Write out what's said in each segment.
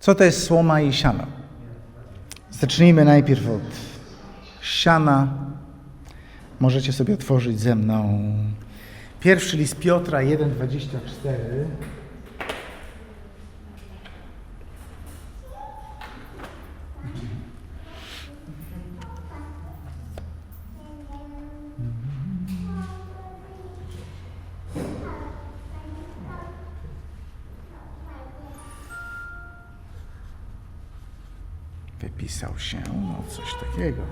Co to jest słoma i siano? Zacznijmy najpierw od siana. Możecie sobie otworzyć ze mną pierwszy list Piotra 1,24. Takiego.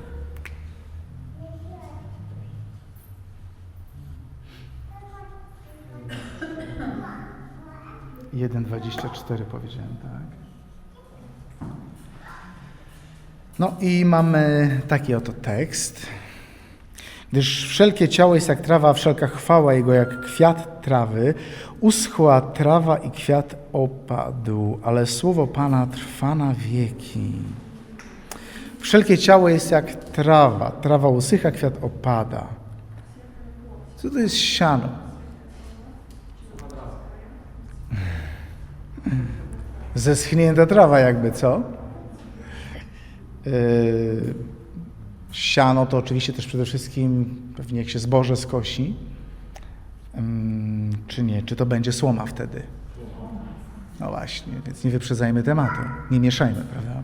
Jeden dwadzieścia cztery powiedziałem, tak. No i mamy taki oto tekst. Gdyż wszelkie ciało jest jak trawa, a wszelka chwała jego jak kwiat trawy. Uschła trawa i kwiat opadł, ale słowo Pana trwa na wieki. Wszelkie ciało jest jak trawa. Trawa usycha, kwiat opada. Co to jest siano? Zeschnięta trawa jakby, co? Yy, siano to oczywiście też przede wszystkim pewnie jak się zboże skosi. Ym, czy nie? Czy to będzie słoma wtedy? No właśnie, więc nie wyprzedzajmy tematu. Nie mieszajmy, prawda?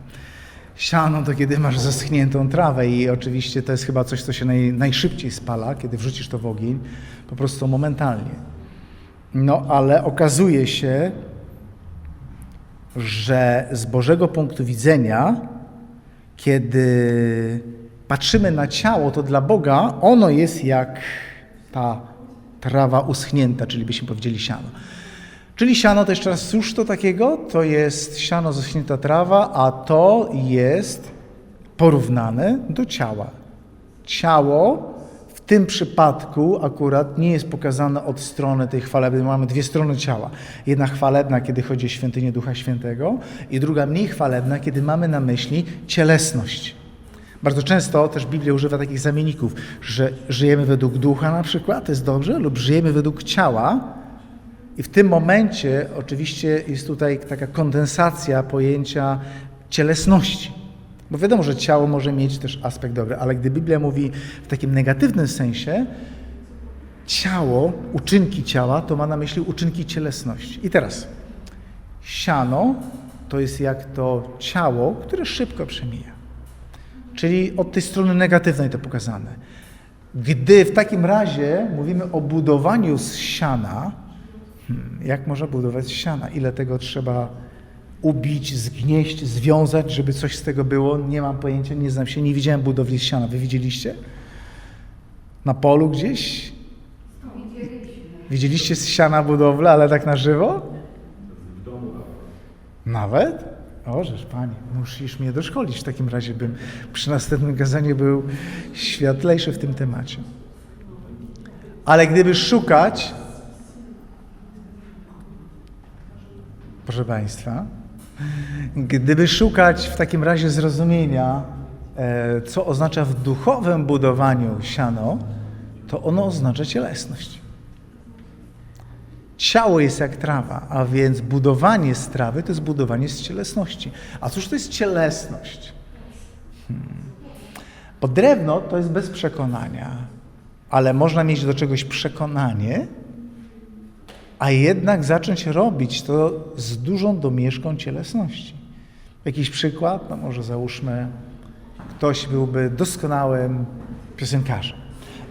Siano to kiedy masz zaschniętą trawę i oczywiście to jest chyba coś, co się naj, najszybciej spala, kiedy wrzucisz to w ogień, po prostu momentalnie. No ale okazuje się, że z Bożego punktu widzenia, kiedy patrzymy na ciało, to dla Boga ono jest jak ta trawa uschnięta, czyli byśmy powiedzieli siano. Czyli siano to jeszcze raz, cóż to takiego? To jest siano, zaschnięta trawa, a to jest porównane do ciała. Ciało w tym przypadku akurat nie jest pokazane od strony tej chwalebnej. Mamy dwie strony ciała. Jedna chwalebna, kiedy chodzi o świątynię Ducha Świętego i druga mniej chwalebna, kiedy mamy na myśli cielesność. Bardzo często też Biblia używa takich zamienników, że żyjemy według ducha na przykład, to jest dobrze, lub żyjemy według ciała, i w tym momencie oczywiście jest tutaj taka kondensacja pojęcia cielesności. Bo wiadomo, że ciało może mieć też aspekt dobry, ale gdy Biblia mówi w takim negatywnym sensie, ciało, uczynki ciała, to ma na myśli uczynki cielesności. I teraz, siano to jest jak to ciało, które szybko przemija. Czyli od tej strony negatywnej to pokazane. Gdy w takim razie mówimy o budowaniu z siana, Hmm, jak można budować z siana? Ile tego trzeba ubić, zgnieść, związać, żeby coś z tego było? Nie mam pojęcia, nie znam się, nie widziałem budowli z siana. Wy widzieliście? Na polu gdzieś? Widzieliście z siana budowlę, ale tak na żywo? Nawet? O, żeż Panie, musisz mnie doszkolić. W takim razie bym przy następnym kazaniu był światlejszy w tym temacie. Ale gdyby szukać proszę Państwa, gdyby szukać w takim razie zrozumienia, e, co oznacza w duchowym budowaniu siano, to ono oznacza cielesność. Ciało jest jak trawa, a więc budowanie z trawy to jest budowanie z cielesności. A cóż to jest cielesność? Hmm. Bo drewno to jest bez przekonania, ale można mieć do czegoś przekonanie, a jednak zacząć robić to z dużą domieszką cielesności. Jakiś przykład? No może załóżmy, ktoś byłby doskonałym piosenkarzem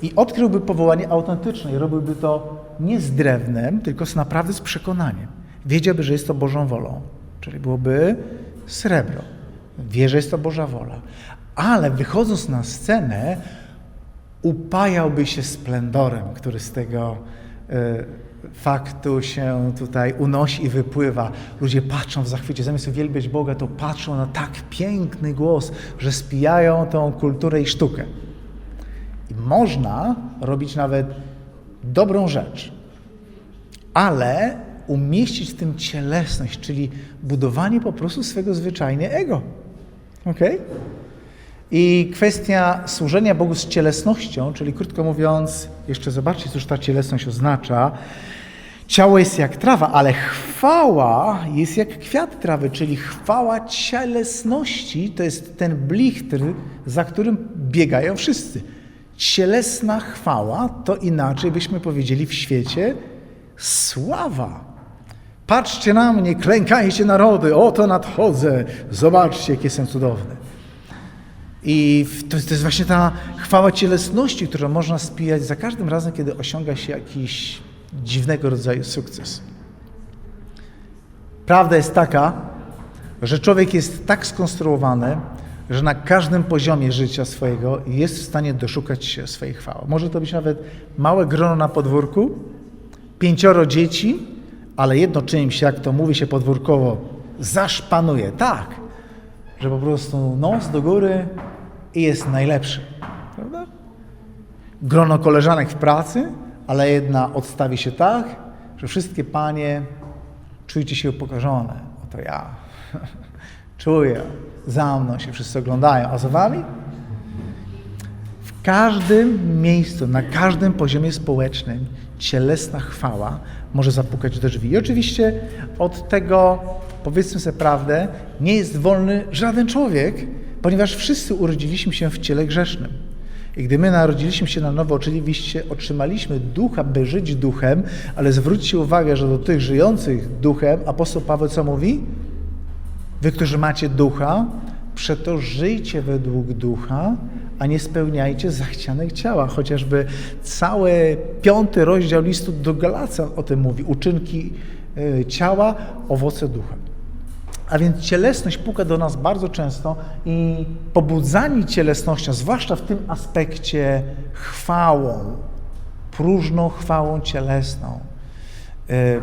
i odkryłby powołanie autentyczne i robiłby to nie z drewnem, tylko z naprawdę z przekonaniem. Wiedziałby, że jest to Bożą wolą, czyli byłoby srebro. Wie, że jest to Boża wola. Ale wychodząc na scenę, upajałby się splendorem, który z tego y, faktu się tutaj unosi i wypływa. Ludzie patrzą w zachwycie, zamiast uwielbiać Boga, to patrzą na tak piękny głos, że spijają tą kulturę i sztukę. I można robić nawet dobrą rzecz, ale umieścić w tym cielesność, czyli budowanie po prostu swego zwyczajnie ego. ok? I kwestia służenia Bogu z cielesnością, czyli krótko mówiąc, jeszcze zobaczcie, cóż ta cielesność oznacza. Ciało jest jak trawa, ale chwała jest jak kwiat trawy, czyli chwała cielesności to jest ten blichtr, za którym biegają wszyscy. Cielesna chwała to inaczej byśmy powiedzieli w świecie sława. Patrzcie na mnie, klękajcie narody, oto nadchodzę, zobaczcie, jakie jestem cudowny. I to, to jest właśnie ta chwała cielesności, którą można spijać za każdym razem, kiedy osiąga się jakiś dziwnego rodzaju sukces. Prawda jest taka, że człowiek jest tak skonstruowany, że na każdym poziomie życia swojego jest w stanie doszukać się swojej chwały. Może to być nawet małe grono na podwórku, pięcioro dzieci, ale jedno czymś, jak to mówi się podwórkowo, zaszpanuje tak, że po prostu nos do góry i jest najlepszy. Prawda? Grono koleżanek w pracy, ale jedna odstawi się tak, że wszystkie panie czujcie się upokorzone. Oto ja. Czuję. Za mną się wszyscy oglądają. A za wami? W każdym miejscu, na każdym poziomie społecznym cielesna chwała może zapukać do drzwi. I oczywiście od tego, powiedzmy sobie prawdę, nie jest wolny żaden człowiek, ponieważ wszyscy urodziliśmy się w ciele grzesznym. I gdy my narodziliśmy się na nowo, oczywiście otrzymaliśmy ducha, by żyć duchem, ale zwróćcie uwagę, że do tych żyjących duchem apostoł Paweł co mówi? Wy, którzy macie ducha, przeto żyjcie według ducha, a nie spełniajcie zachcianek ciała. Chociażby cały piąty rozdział listu do Galacja o tym mówi. Uczynki y, ciała, owoce ducha. A więc cielesność puka do nas bardzo często i pobudzani cielesnością, zwłaszcza w tym aspekcie chwałą, próżną chwałą cielesną, y,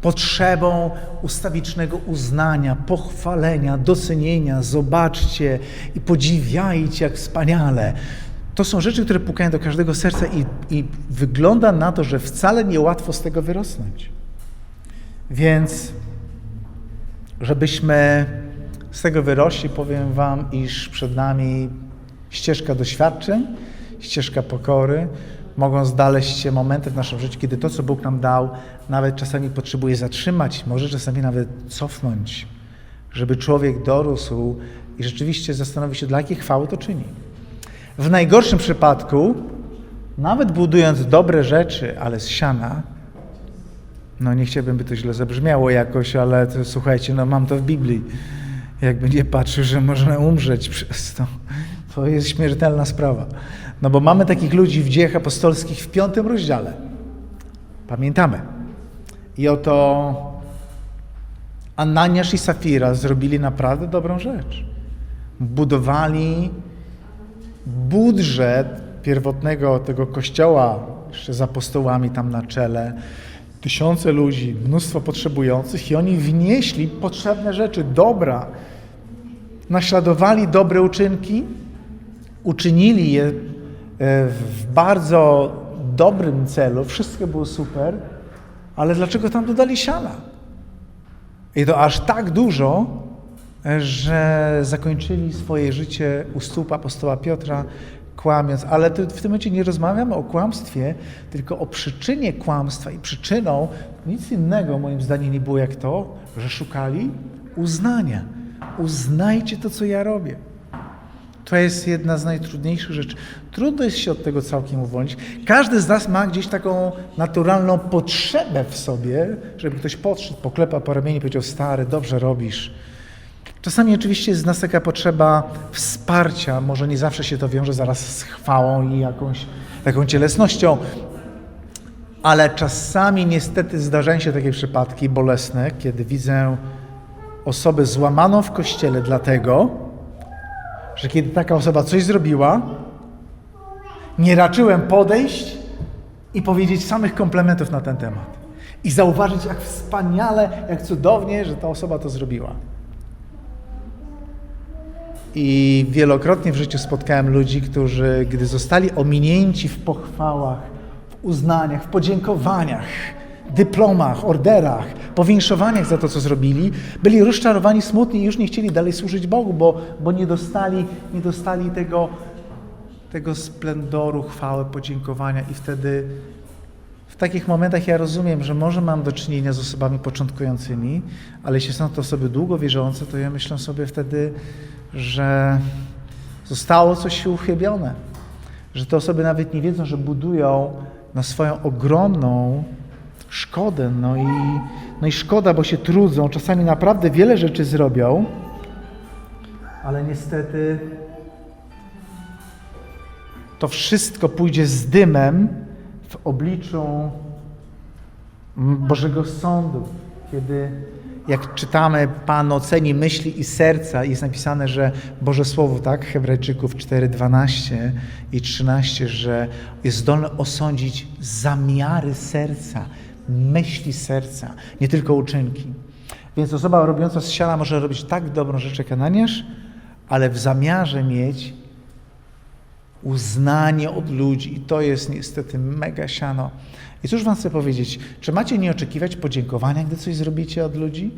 potrzebą ustawicznego uznania, pochwalenia, docenienia, zobaczcie i podziwiajcie, jak wspaniale. To są rzeczy, które pukają do każdego serca i, i wygląda na to, że wcale niełatwo z tego wyrosnąć. Więc żebyśmy z tego wyrośli, powiem Wam, iż przed nami ścieżka doświadczeń, ścieżka pokory. Mogą znaleźć się momenty w naszym życiu, kiedy to, co Bóg nam dał, nawet czasami potrzebuje zatrzymać, może czasami nawet cofnąć, żeby człowiek dorósł i rzeczywiście zastanowił się, dla jakiej chwały to czyni. W najgorszym przypadku, nawet budując dobre rzeczy, ale z siana, no nie chciałbym, by to źle zabrzmiało jakoś, ale to, słuchajcie, no mam to w Biblii. Jakby nie patrzył, że można umrzeć przez to. To jest śmiertelna sprawa. No bo mamy takich ludzi w dziejach apostolskich w piątym rozdziale. Pamiętamy. I oto Ananiasz i Safira zrobili naprawdę dobrą rzecz. Budowali budżet pierwotnego tego kościoła, jeszcze z apostołami tam na czele, tysiące ludzi, mnóstwo potrzebujących i oni wnieśli potrzebne rzeczy, dobra, naśladowali dobre uczynki, uczynili je e, w bardzo dobrym celu, wszystko było super, ale dlaczego tam dodali siana? I to aż tak dużo, e, że zakończyli swoje życie u stóp apostoła Piotra, kłamiąc. Ale w tym momencie nie rozmawiamy o kłamstwie, tylko o przyczynie kłamstwa. I przyczyną nic innego, moim zdaniem, nie było jak to, że szukali uznania. Uznajcie to, co ja robię. To jest jedna z najtrudniejszych rzeczy. Trudno jest się od tego całkiem uwolnić. Każdy z nas ma gdzieś taką naturalną potrzebę w sobie, żeby ktoś podszedł, poklepał po ramieniu i powiedział: Stary, dobrze robisz. Czasami oczywiście jest nas taka potrzeba wsparcia, może nie zawsze się to wiąże zaraz z chwałą i jakąś taką cielesnością, ale czasami niestety zdarzają się takie przypadki bolesne, kiedy widzę osobę złamaną w kościele dlatego, że kiedy taka osoba coś zrobiła, nie raczyłem podejść i powiedzieć samych komplementów na ten temat. I zauważyć, jak wspaniale, jak cudownie, że ta osoba to zrobiła. I wielokrotnie w życiu spotkałem ludzi, którzy, gdy zostali ominięci w pochwałach, w uznaniach, w podziękowaniach, dyplomach, orderach, powiększowaniach za to, co zrobili, byli rozczarowani, smutni i już nie chcieli dalej służyć Bogu, bo, bo nie dostali, nie dostali tego, tego splendoru, chwały, podziękowania i wtedy, w takich momentach ja rozumiem, że może mam do czynienia z osobami początkującymi, ale jeśli są to osoby długo wierzące, to ja myślę sobie wtedy, że zostało coś uchybione. Że te osoby nawet nie wiedzą, że budują na swoją ogromną szkodę. No i, no i szkoda, bo się trudzą, czasami naprawdę wiele rzeczy zrobią, ale niestety to wszystko pójdzie z dymem w obliczu Bożego Sądu, kiedy jak czytamy, Pan oceni myśli i serca, jest napisane, że Boże Słowo, tak, Hebrajczyków 4, 12 i 13, że jest zdolny osądzić zamiary serca, myśli serca, nie tylko uczynki. Więc osoba robiąca z siana może robić tak dobrą rzecz jak Ananiasz, ale w zamiarze mieć uznanie od ludzi. I to jest niestety mega siano. I cóż wam chcę powiedzieć? Czy macie nie oczekiwać podziękowania, gdy coś zrobicie od ludzi?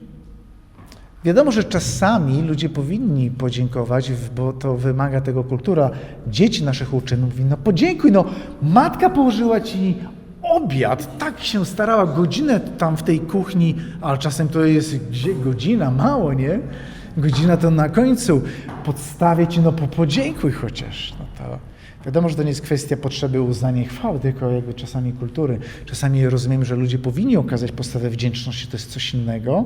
Wiadomo, że czasami ludzie powinni podziękować, bo to wymaga tego kultura. Dzieci naszych uczynów mówi, no podziękuj, no matka położyła ci obiad, tak się starała, godzinę tam w tej kuchni, ale czasem to jest gdzie godzina, mało, nie? Godzina to na końcu. Podstawię ci, no po podziękuj chociaż. No to wiadomo, że to nie jest kwestia potrzeby uznania i chwały, tylko jakby czasami kultury. Czasami rozumiem, że ludzie powinni okazać postawę wdzięczności, to jest coś innego,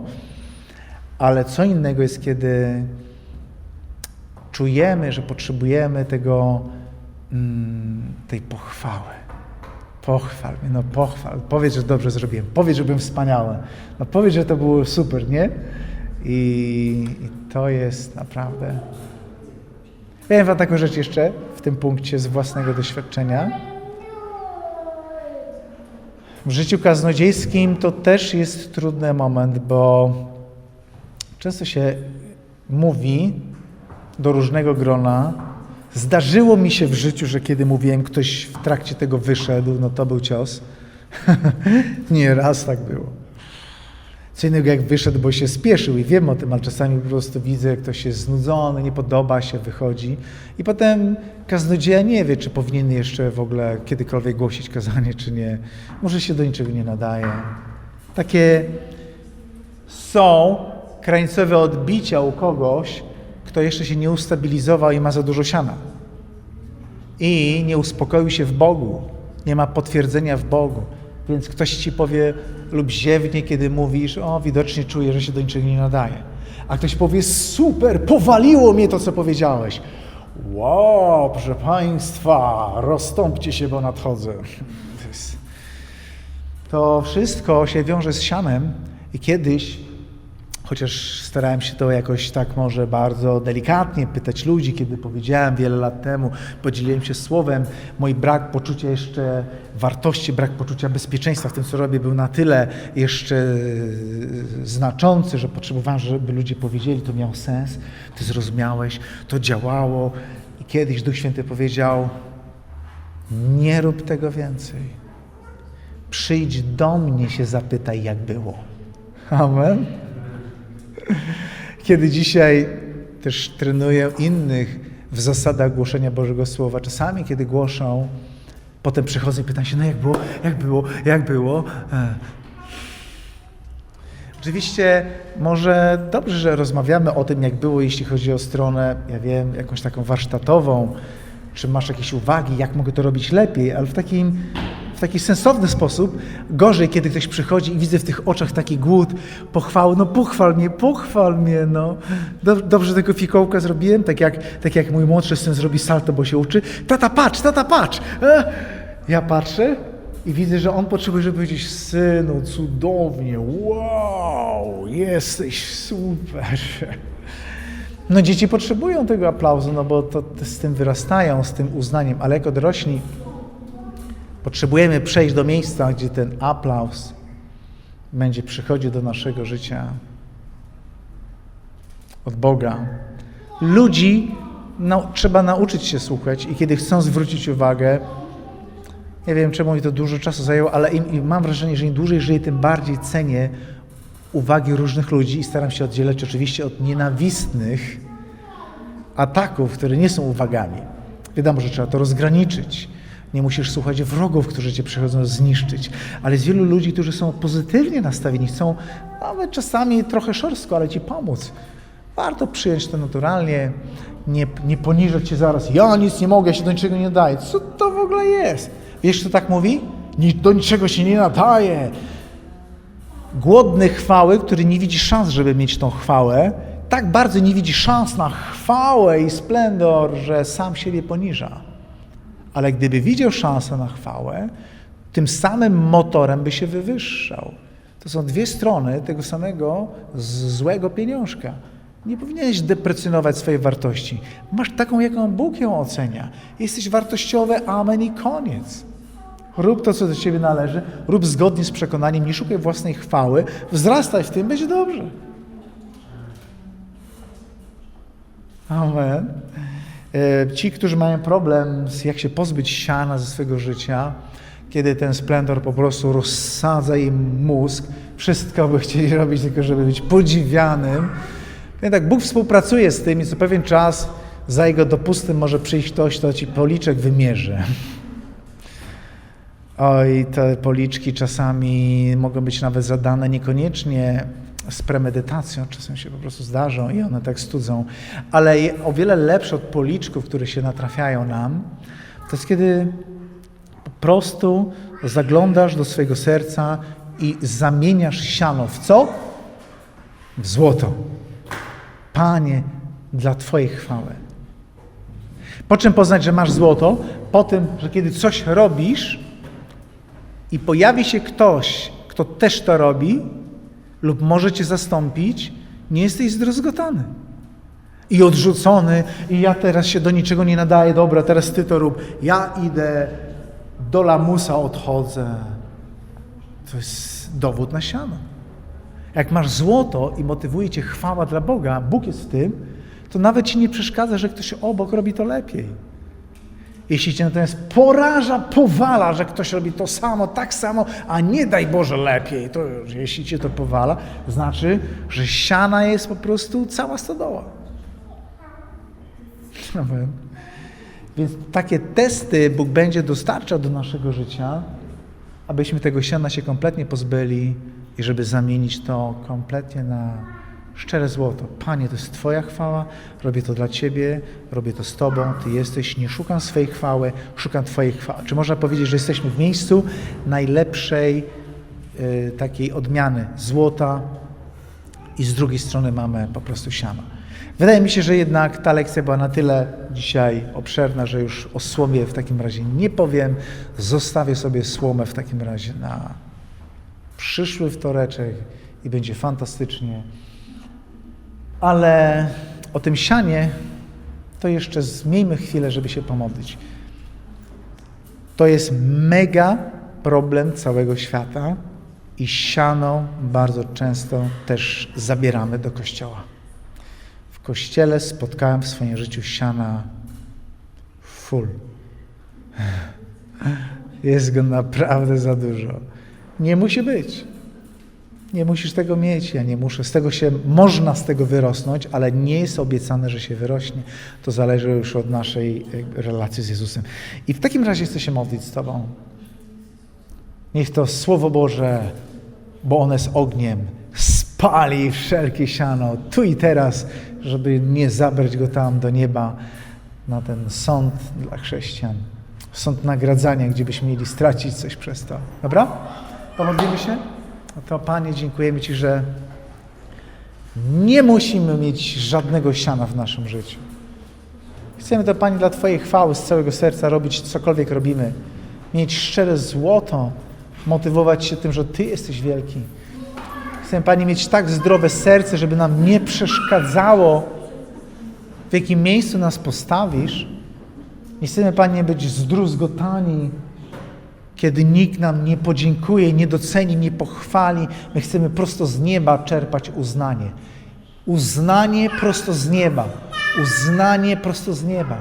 ale co innego jest, kiedy czujemy, że potrzebujemy tego, mm, tej pochwały. Pochwal mnie, no pochwal. Powiedz, że dobrze zrobiłem. Powiedz, że byłem wspaniały. No powiedz, że to było super, nie? I, I, to jest naprawdę. Powiem Wam taką rzecz jeszcze w tym punkcie z własnego doświadczenia. W życiu kaznodziejskim to też jest trudny moment, bo często się mówi do różnego grona. Zdarzyło mi się w życiu, że kiedy mówiłem, ktoś w trakcie tego wyszedł, no to był cios. Nie raz tak było. Co innego jak wyszedł, bo się spieszył i wiem o tym, ale czasami po prostu widzę, jak ktoś jest znudzony, nie podoba się, wychodzi i potem kaznodzieja nie wie, czy powinien jeszcze w ogóle kiedykolwiek głosić kazanie, czy nie. Może się do niczego nie nadaje. Takie są krańcowe odbicia u kogoś, kto jeszcze się nie ustabilizował i ma za dużo siana. I nie uspokoił się w Bogu, nie ma potwierdzenia w Bogu. Więc ktoś ci powie lub ziewnie, kiedy mówisz, o widocznie czuję, że się do niczego nie nadaje. A ktoś powie, super, powaliło mnie to, co powiedziałeś. Wow, proszę Państwa, rozstąpcie się, bo nadchodzę. To wszystko się wiąże z sianem i kiedyś chociaż starałem się to jakoś tak może bardzo delikatnie pytać ludzi, kiedy powiedziałem wiele lat temu, podzieliłem się słowem, mój brak poczucia jeszcze wartości, brak poczucia bezpieczeństwa w tym, co robię, był na tyle jeszcze e, znaczący, że potrzebowałem, żeby ludzie powiedzieli, to miało sens, ty zrozumiałeś, to działało. I kiedyś Duch Święty powiedział, nie rób tego więcej. Przyjdź do mnie się zapytaj, jak było. Amen. Kiedy dzisiaj też trenuję innych w zasadach głoszenia Bożego Słowa, czasami kiedy głoszą, potem przychodzą i pytam się, no jak było, jak było, jak było. E. Oczywiście może dobrze, że rozmawiamy o tym, jak było, jeśli chodzi o stronę, ja wiem, jakąś taką warsztatową, czy masz jakieś uwagi, jak mogę to robić lepiej, ale w takim taki sensowny sposób. Gorzej, kiedy ktoś przychodzi i widzę w tych oczach taki głód, pochwały, no pochwal mnie, pochwal mnie, no. Dobrze tego fikołka zrobiłem, tak jak, tak jak mój młodszy syn zrobi salto, bo się uczy. Tata, patrz, tata, patrz! E? Ja patrzę i widzę, że on potrzebuje, żeby powiedzieć, synu, cudownie, wow, jesteś super. No dzieci potrzebują tego aplauzu, no bo to, to z tym wyrastają, z tym uznaniem, ale jako dorośli Potrzebujemy przejść do miejsca, gdzie ten aplauz będzie przychodził do naszego życia od Boga. Ludzi no, trzeba nauczyć się słuchać i kiedy chcą zwrócić uwagę, nie wiem czemu mi to dużo czasu zajęło, ale im, im mam wrażenie, że im dłużej żyję, tym bardziej cenię uwagi różnych ludzi i staram się oddzielać oczywiście od nienawistnych ataków, które nie są uwagami. Wiadomo, że trzeba to rozgraniczyć Nie musisz słuchać wrogów, którzy cię przychodzą zniszczyć. Ale jest wielu ludzi, którzy są pozytywnie nastawieni, chcą nawet czasami trochę szorstko, ale ci pomóc. Warto przyjąć to naturalnie, nie, nie poniżać się zaraz. Ja nic nie mogę, się do niczego nie daję. Co to w ogóle jest? Wiesz, kto tak mówi? Do niczego się nie nadaje. Głodny chwały, który nie widzi szans, żeby mieć tą chwałę, tak bardzo nie widzi szans na chwałę i splendor, że sam siebie poniża. Ale gdyby widział szansę na chwałę, tym samym motorem by się wywyższał. To są dwie strony tego samego złego pieniążka. Nie powinieneś deprecjonować swojej wartości. Masz taką, jaką Bóg ją ocenia. Jesteś wartościowy, amen i koniec. Rób to, co do ciebie należy, rób zgodnie z przekonaniem, nie szukaj własnej chwały, wzrastaj w tym, będzie dobrze. Amen. E, Ci, którzy mają problem, z jak się pozbyć siana ze swego życia, kiedy ten splendor po prostu rozsadza im mózg, wszystko by chcieli robić, tylko żeby być podziwianym. Więc tak, Bóg współpracuje z tym i co pewien czas za jego dopustym może przyjść ktoś, kto ci policzek wymierzy. Oj, te policzki czasami mogą być nawet zadane niekoniecznie z premedytacją, czasem się po prostu zdarzą i one tak studzą. Ale o wiele lepsze od policzków, które się natrafiają nam, to jest kiedy po prostu zaglądasz do swojego serca i zamieniasz siano w co? W złoto. Panie, dla Twojej chwały. Po czym poznać, że masz złoto? Po tym, że kiedy coś robisz i pojawi się ktoś, kto też to robi lub może cię zastąpić, nie jesteś zdruzgotany. I odrzucony, i ja teraz się do niczego nie nadaję, dobra, teraz ty to rób. Ja idę, do lamusa odchodzę. To jest dowód na siano. Jak masz złoto i motywuje cię chwała dla Boga, Bóg jest w tym, to nawet ci nie przeszkadza, że ktoś obok robi to lepiej. Jeśli cię natomiast poraża, powala, że ktoś robi to samo, tak samo, a nie daj Boże lepiej, to jeśli cię to powala, znaczy, że siana jest po prostu cała stodoła. Amen. Więc takie testy Bóg będzie dostarczał do naszego życia, abyśmy tego siana się kompletnie pozbyli i żeby zamienić to kompletnie na szczere złoto. Panie, to jest Twoja chwała, robię to dla Ciebie, robię to z Tobą, Ty jesteś, nie szukam swojej chwały, szukam Twojej chwały. Czy można powiedzieć, że jesteśmy w miejscu najlepszej y, takiej odmiany złota i z drugiej strony mamy po prostu siano. Wydaje mi się, że jednak ta lekcja była na tyle dzisiaj obszerna, że już o słomie w takim razie nie powiem. Zostawię sobie słomę w takim razie na przyszły wtoreczek i będzie fantastycznie. Ale o tym sianie to jeszcze zmiejmy chwilę, żeby się pomodlić. To jest mega problem całego świata i siano bardzo często też zabieramy do kościoła. W kościele spotkałem w swoim życiu siana full. Jest go naprawdę za dużo. Nie musi być. Nie musisz tego mieć, ja nie muszę. Z tego się, można z tego wyrosnąć, ale nie jest obiecane, że się wyrośnie. To zależy już od naszej e, relacji z Jezusem. I w takim razie chcę się modlić z Tobą. Niech to Słowo Boże, bo ono jest ogniem, spali wszelkie siano tu i teraz, żeby nie zabrać go tam do nieba na ten sąd dla chrześcijan. Sąd nagradzania, gdzie byśmy mieli stracić coś przez to. Dobra? Pomodlimy się? No to Panie, dziękujemy Ci, że nie musimy mieć żadnego siana w naszym życiu. Chcemy to, Panie, dla Twojej chwały z całego serca robić cokolwiek robimy. Mieć szczere złoto, motywować się tym, że Ty jesteś wielki. Chcemy, Panie, mieć tak zdrowe serce, żeby nam nie przeszkadzało, w jakim miejscu nas postawisz. Nie chcemy, Panie, być zdruzgotani, kiedy nikt nam nie podziękuje, nie doceni, nie pochwali. My chcemy prosto z nieba czerpać uznanie. Uznanie prosto z nieba. Uznanie prosto z nieba.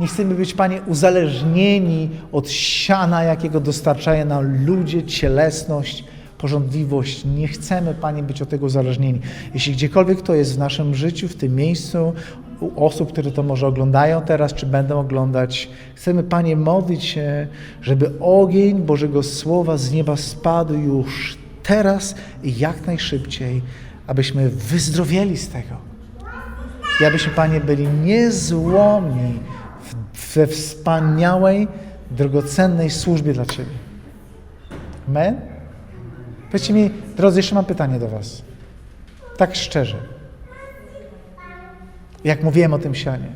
Nie chcemy być, Panie, uzależnieni od siana, jakiego dostarczają nam ludzie, cielesność, porządliwość. Nie chcemy, Panie, być od tego uzależnieni. Jeśli gdziekolwiek to jest w naszym życiu, w tym miejscu, u osób, które to może oglądają teraz, czy będą oglądać. Chcemy, Panie, modlić się, żeby ogień Bożego Słowa z nieba spadł już teraz i jak najszybciej, abyśmy wyzdrowieli z tego. I abyśmy, Panie, byli niezłomni we wspaniałej, drogocennej służbie dla Ciebie. Amen? Powiedzcie mi, drodzy, jeszcze mam pytanie do Was. Tak szczerze. Jak mówiłem o tym sianie.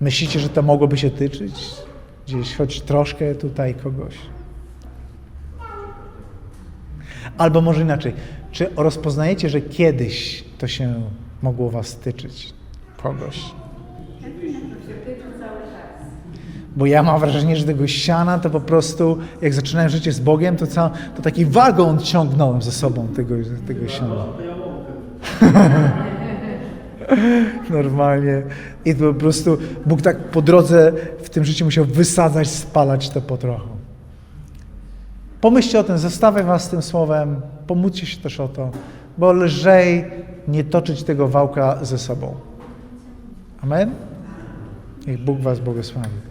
Myślicie, że to mogłoby się tyczyć gdzieś choć troszkę tutaj kogoś? Albo może inaczej. Czy rozpoznajecie, że kiedyś to się mogło Was tyczyć kogoś? Bo ja mam wrażenie, że tego siana to po prostu, jak zaczynałem życie z Bogiem, to, ca, to taki wagon ciągnąłem ze sobą tego, tego siana. Normalnie. I to po prostu Bóg tak po drodze w tym życiu musiał wysadzać, spalać to po trochu. Pomyślcie o tym, zostawię was tym słowem, pomódlcie się też o to, bo lżej nie toczyć tego wałka ze sobą. Amen? Niech Bóg was błogosławi.